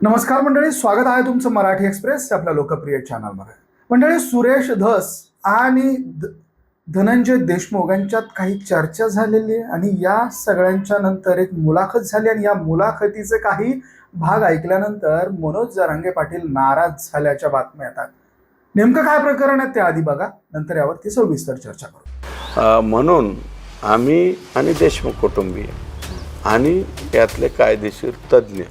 नमस्कार मंडळी स्वागत आहे तुमचं मराठी एक्सप्रेस आपल्या लोकप्रिय चॅनलमध्ये. मंडळी सुरेश धस आणि धनंजय देशमुख यांच्यात काही चर्चा झालेली आहे आणि या सगळ्यांच्या नंतर एक मुलाखत झाली आणि या मुलाखतीचे काही भाग ऐकल्यानंतर मनोज जरांगे पाटील नाराज झाल्याच्या बातम्या येतात. नेमकं काय प्रकरण आहे ते आधी बघा नंतर यावरती सविस्तर चर्चा करू. म्हणून आम्ही आणि देशमुख कुटुंबीय आणि यातले कायदेशीर तज्ज्ञ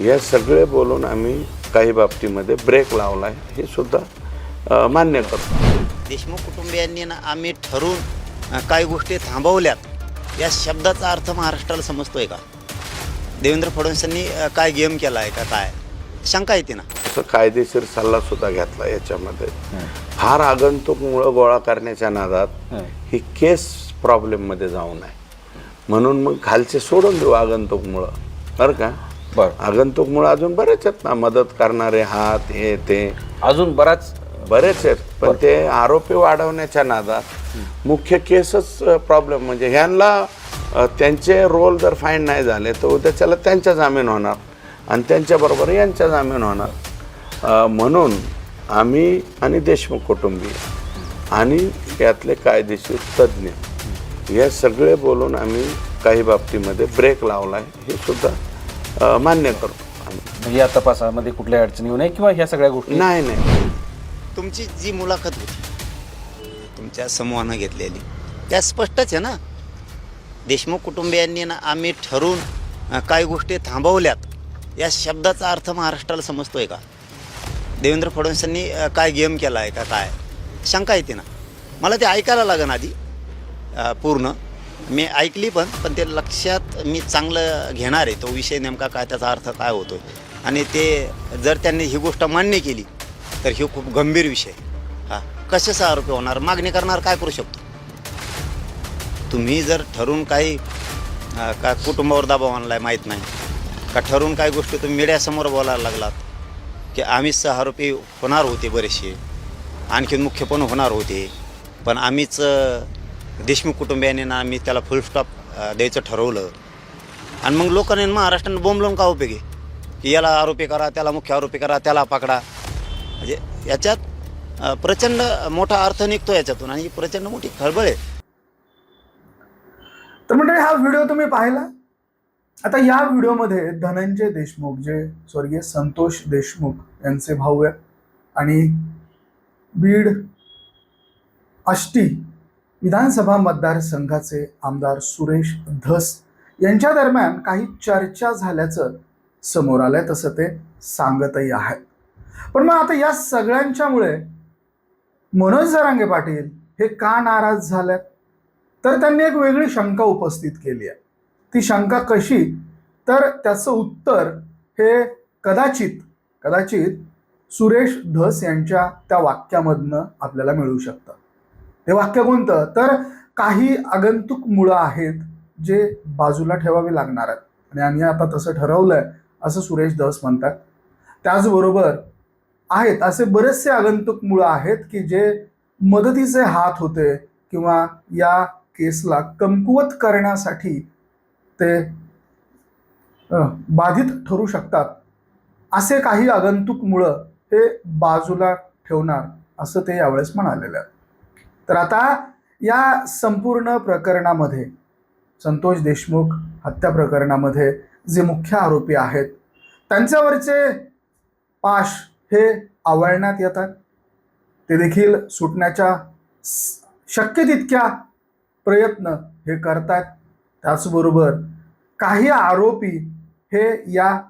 या सगळे बोलून आम्ही काही बाबतीमध्ये ब्रेक लावला आहे हे सुद्धा मान्य करतो. देशमुख कुटुंबियांनी ना आम्ही ठरवून काही गोष्टी थांबवल्यात. या शब्दाचा अर्थ महाराष्ट्राला समजतोय का? देवेंद्र फडणवीसांनी काय गेम केला आहे का काय? शंका येते ना. असं कायदेशीर सल्ला सुद्धा घेतला याच्यामध्ये. फार आगंतुकमुळं गोळा करण्याच्या नादात ही. केस प्रॉब्लेममध्ये जाऊ नये म्हणून मग खालचे सोडून देऊ आगंतुकमुळं. बरं का? बरं. आगंतुकमुळं अजून बरेच आहेत ना मदत करणारे हात हे ते. अजून बराच बरेच आहेत. पण ते आरोपी वाढवण्याच्या नादात मुख्य केसच प्रॉब्लेम म्हणजे ह्यांना त्यांचे रोल जर फाईन नाही झाले तर उद्याच्याला त्यांच्या जामीन होणार आणि त्यांच्याबरोबर यांच्या जामीन होणार. म्हणून आम्ही आणि देशमुख कुटुंबीय आणि यातले कायदेशीर तज्ज्ञ या सगळे बोलून आम्ही काही बाबतीमध्ये ब्रेक लावला आहे हे सुद्धा अ, मान्य करतो आम्ही. म्हणजे या तपासामध्ये कुठल्या अडचणी येऊ नये किंवा ह्या सगळ्या गोष्टी नाही नाही. तुमची जी मुलाखत होती तुमच्या समूहानं घेतलेली त्या स्पष्टच आहे ना? देशमुख कुटुंबियांनी ना आम्ही ठरवून अ, काही गोष्टी थांबवल्यात. या शब्दाचा अर्थ महाराष्ट्राला समजतोय का? देवेंद्र फडणवीसांनी अ, काय गेम केला आहे का काय? शंका येते ना. मला ते ऐकायला लागेल आधी अ, पूर्ण. मी ऐकली पण पण ते लक्षात मी चांगलं घेणार आहे. तो विषय नेमका काय त्याचा अर्थ काय होतो आणि ते जर त्यांनी ही गोष्ट मान्य केली तर ही खूप गंभीर विषय आहे. हा. कशाचा आरोपी होणार? मागणी करणार काय करू शकतो? तुम्ही जर ठरून काही का कुटुंबावर दबाव आणलाय माहीत नाही का ठरून काही गोष्टी तुम्ही मीडियासमोर बोलायला लागलात की आम्हीच आरोपी होणार होते बरेचसे आणखीन मुख्य पण होणार होते. पण आम्हीच देशमुख कुटुंबियांनी ना आम्ही त्याला फुल स्टॉप द्यायचं ठरवलं. आणि मग लोकांनी महाराष्ट्रानं लावून का उपयोगी की याला आरोपी करा त्याला मुख्य आरोपी करा त्याला पकडा. म्हणजे याच्यात प्रचंड मोठा अर्थ निघतो याच्यातून आणि ही प्रचंड मोठी खळबळ आहे. तर म्हणजे हा व्हिडिओ तुम्ही पाहिला? आता या व्हिडिओमध्ये धनंजय देशमुख जे स्वर्गीय संतोष देशमुख यांचे भाऊ आहेत. आणि बीड आष्टी विधानसभा मतदारसंघाचे आमदार सुरेश धस यांच्या दरम्यान काही चर्चा झाल्याचं समोर आलंय तसं ते सांगतही आहेत. पण मग आता या सगळ्यांच्यामुळे मनोज जरांगे पाटील हे का नाराज झाल्यात तर त्यांनी एक वेगळी शंका उपस्थित केली आहे. ती शंका कशी? तर त्याचं उत्तर हे कदाचित कदाचित सुरेश धस यांच्या त्या वाक्यामधनं आपल्याला मिळू शकतं. ते वाक्य कोणतं? तर काही आगंतुक मुळं आहेत जे बाजूला ठेवावे लागणार आहेत. आणि आम्ही आता तसं ठरवलं आहे असं सुरेश धस म्हणतात. त्याचबरोबर आहेत असे बरेचसे आगंतुक मुळं आहेत की जे मदतीचे हात होते किंवा या केसला कमकुवत करण्यासाठी ते बाधित ठरू शकतात. असे काही आगंतुक मुळं हे बाजूला ठेवणार असं ते यावेळेस म्हणालेलं आहे तर आता या संपूर्ण प्रकरणामध्ये संतोष देशमुख हत्या प्रकरणामध्ये जे मुख्य आरोपी आहेत त्यांच्यावरचे पाश हे आवळण्यात येतात. ते देखील सुटण्याच्या शक्य तितक्या प्रयत्न हे करतात. त्याचबरोबर काही आरोपी हे या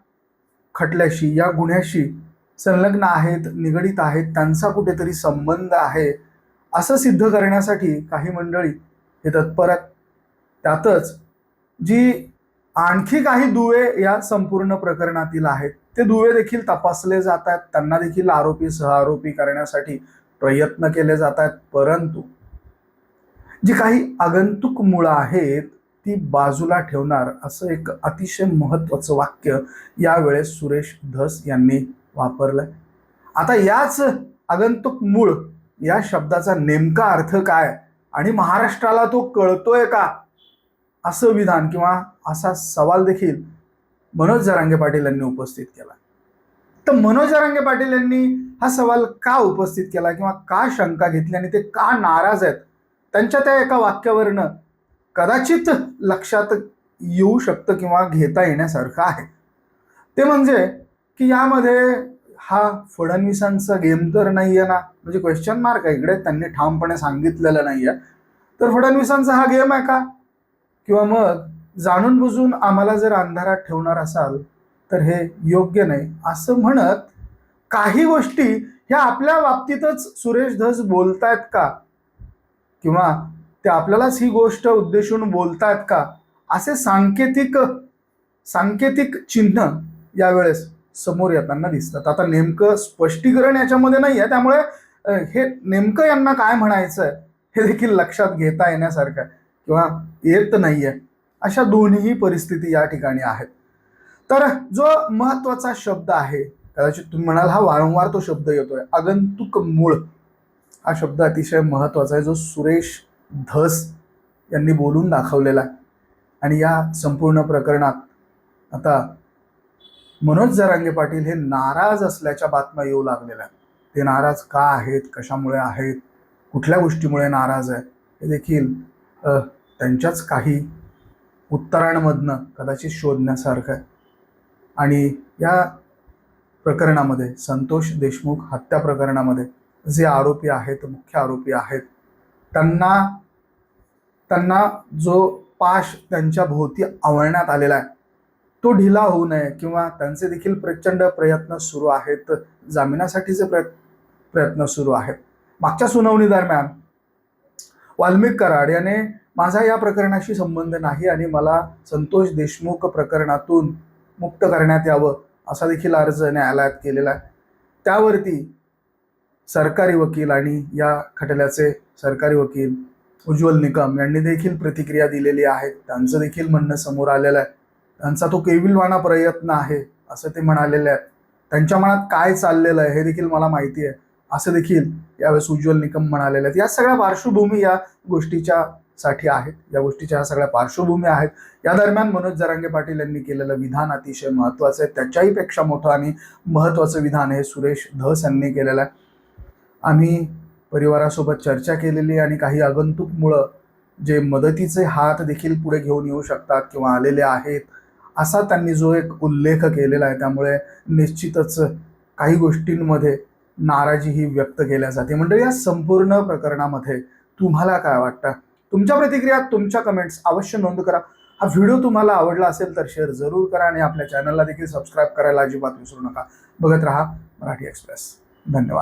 खटल्याशी या गुन्ह्याशी संलग्न आहेत निगडीत आहेत त्यांचा कुठेतरी संबंध आहे. असं सिद्ध करण्यासाठी काही मंडळी हे तत्पर आहेत. त्यातच जी आणखी काही दुवे या संपूर्ण प्रकरणातील आहेत ते दुवे देखील तपासले जात आहेत. त्यांना देखील आरोपी सहआरोपी करण्यासाठी प्रयत्न केले जात आहेत. परंतु जी काही आगंतुक मुळं आहेत ती बाजूला ठेवणार असं एक अतिशय महत्वाचं वाक्य यावेळेस सुरेश धस यांनी वापरलं आता याच आगंतुक मूळ या शब्दाचा नेमका अर्थ काय? आणि महाराष्ट्राला तो कळतोय का? असं विधान किंवा असा सवाल देखील मनोज जरांगे पाटील यांनी उपस्थित केला. तर मनोज जरांगे पाटील यांनी हा सवाल का उपस्थित केला किंवा का शंका घेतली आणि ते का नाराज आहेत? त्यांच्या त्या एका वाक्यावरनं कदाचित लक्षात येऊ शकतं किंवा घेता येण्यासारखं आहे. ते म्हणजे की यामध्ये हा फडणवीसांचा गेम तर नाही आहे ना. म्हणजे क्वेश्चन मार्क आहे. इकडे त्यांनी ठामपणे सांगितलेलं नाही आहे तर फडणवीसांचा हा गेम आहे का? किंवा मग जाणून बुजून आम्हाला जर अंधारात ठेवणार असाल तर हे योग्य नाही. असं म्हणत काही गोष्टी ह्या आपल्या बाबतीतच सुरेश धस बोलतायत का? किंवा ते आपल्यालाच ही गोष्ट उद्देशून बोलतायत का? असे सांकेतिक सांकेतिक चिन्ह यावेळेस समोर येताना दिसतात. आता नेमकं स्पष्टीकरण याच्यामध्ये नाही आहे त्यामुळे हे नेमकं यांना काय म्हणायचं आहे हे देखील लक्षात घेता येण्यासारखं आहे. किंवा येत नाही आहे अशा दोन्ही परिस्थिती या ठिकाणी आहेत. तर जो महत्त्वाचा शब्द आहे कदाचित तुम्ही म्हणाल हा वारंवार तो शब्द येतोय आगंतुक मूळ हा शब्द अतिशय महत्त्वाचा आहे जो सुरेश धस यांनी बोलून दाखवलेला आहे. आणि या संपूर्ण प्रकरणात आता मनोज जरांगे पाटील हे नाराज असल्याच्या बातम्या येऊ लागलेल्या आहेत. ते नाराज का आहेत? कशामुळे आहेत? कुठल्या गोष्टीमुळे नाराज आहे हे देखील त्यांच्याच काही उत्तरांमधनं कदाचित शोधण्यासारखं आहे. आणि या प्रकरणामध्ये संतोष देशमुख हत्या प्रकरणामध्ये जे आरोपी आहेत मुख्य आरोपी आहेत त्यांना त्यांना जो पाश त्यांच्या भोवती आवळण्यात आलेला आहे. तो ढिला होऊ नये किंवा त्यांचे देखील प्रचंड प्रयत्न सुरू आहेत जामिनासाठीचे प्रय प्रयत्न सुरू आहेत. मागच्या सुनावणी दरम्यान वाल्मिक कराड याने माझा या प्रकरणाशी संबंध नाही आणि मला संतोष देशमुख प्रकरणातून मुक्त करण्यात यावं असा देखील अर्ज न्यायालयात केलेला आहे. त्यावरती सरकारी वकील आणि या खटल्याचे सरकारी वकील उज्ज्वल निकम यांनी देखील प्रतिक्रिया दिलेली आहे. त्यांचं देखील म्हणणं समोर आलेलं आहे. त्यांचा तो केविलवाणा प्रयत्न आहे असं ते म्हणालेले आहेत. त्यांच्या मनात काय चाललेलं आहे हे देखील मला माहिती आहे. असं देखील यावेळेस उज्ज्वल निकम म्हणालेले आहेत. या सगळ्या पार्श्वभूमी या गोष्टीच्या साठी आहेत. या गोष्टीच्या ह्या सगळ्या पार्श्वभूमी आहेत. या दरम्यान मनोज जरांगे पाटील यांनी केलेलं विधान अतिशय महत्त्वाचं आहे. त्याच्याही पेक्षा मोठं आणि महत्त्वाचं विधान हे सुरेश धस यांनी केलेलं आहे. आम्ही परिवारासोबत चर्चा केलेली आणि काही आगंतुक मुळं जे मदतीचे हात देखील पुढे घेऊन येऊ शकतात किंवा आलेले आहेत असा त्यांनी जो एक उल्लेख केलेला आहे त्यामुळे निश्चितच काही गोष्टींमध्ये नाराजी ही व्यक्त केल्या जाते. म्हणजे या संपूर्ण प्रकरणामध्ये तुम्हाला काय वाटतं? तुमच्या प्रतिक्रिया तुमच्या कमेंट्स अवश्य नोंद करा. हा व्हिडिओ तुम्हाला आवडला असेल तर शेअर जरूर करा आणि आपल्या चॅनलला देखील सबस्क्राईब करायला अजिबात विसरू नका. बघत राहा मराठी एक्सप्रेस धन्यवाद.